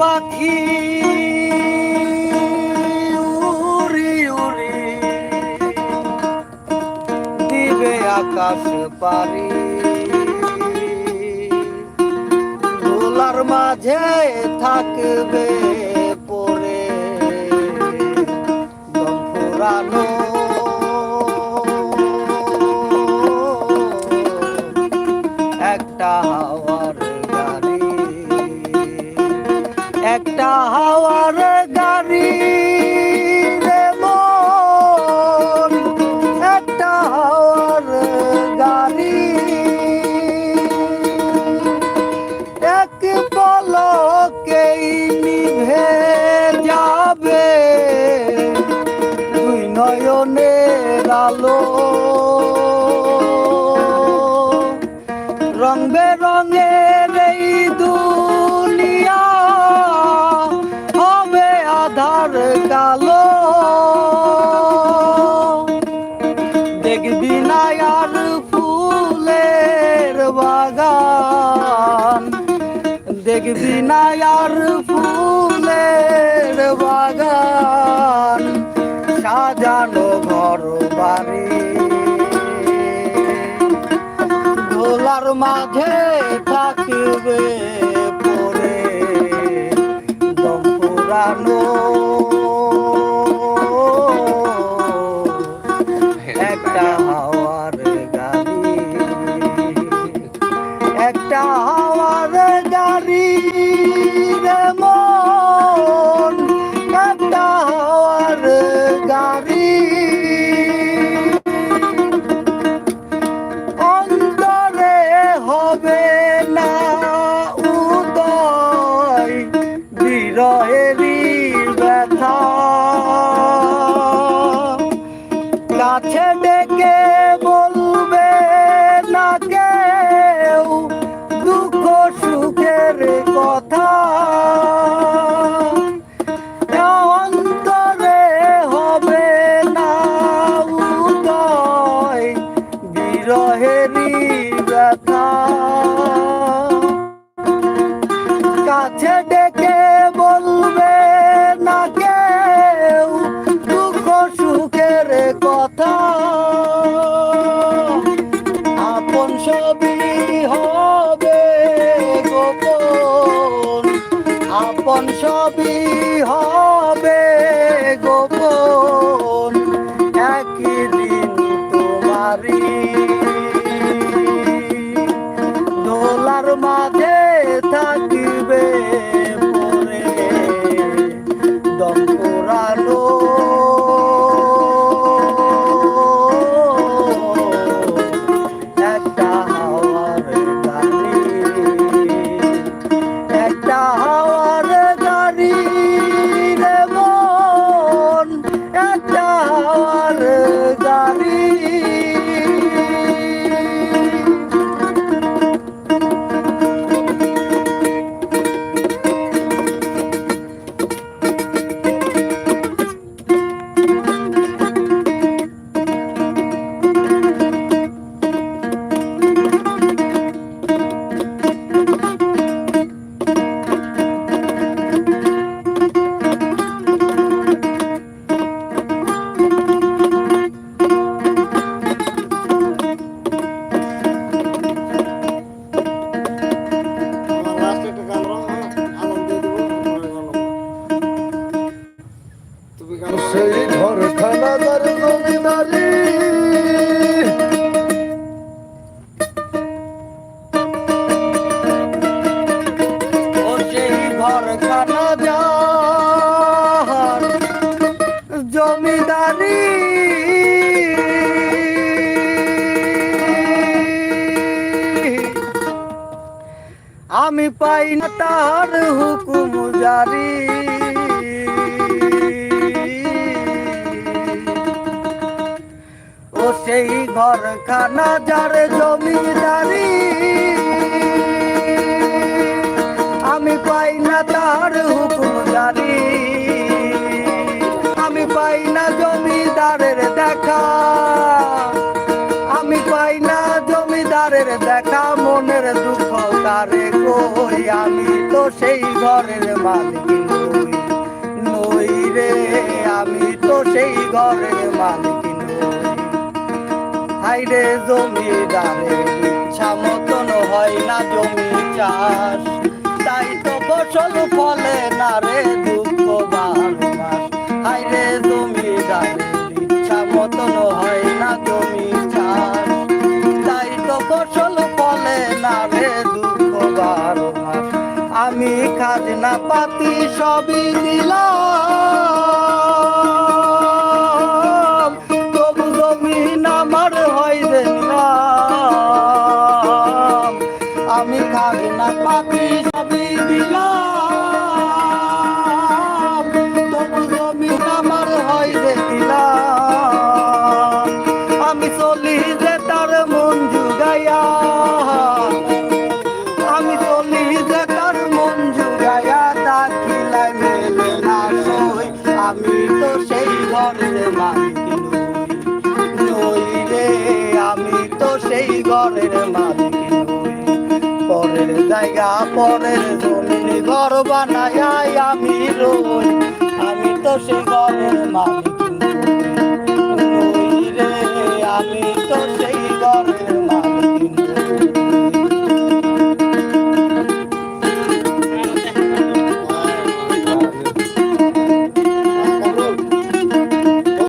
পাখি উড়ি উড়ি দিবে আকাশ পারি ধুলার মাঝে থাকবে পরে। পুরানো বাগান। দেখবি না আর ফুলের বাগান। সাজানো ঘর বাড়ি। ঘোলার মাঝে রহে ব্যথা। I'll be পাই না তার হুকুম জারি। ও সেই ঘরখানা যার জমিদারি দেখা মনের দুঃখ তারে কই? আমি তো সেই ঘরের মালিক নই নই রে। আমি তো সেই ঘরের মালিক নই। হাইরে জমিদারের ইচ্ছা মতন হয় না জমি চাষ। তাই তো ফসল ফলে না রে দুঃখ বারো মাস হাইরে জমিদারের ইচ্ছা মতন হয় সবই দিলাম তবু জমিন আমার হয় রে নিলাম আমি খাজনা পাতি সবই দিলাম তবু জমিন আমার হয় রে আমি চলি যে তার মন জুগাইয়া। আমি চলি যে ঘরের মালিক পরের জায়গা, পরের জমিন ঘর বানায় আমি রই। আমি তো সে ঘরের মালিক আমি তো সেই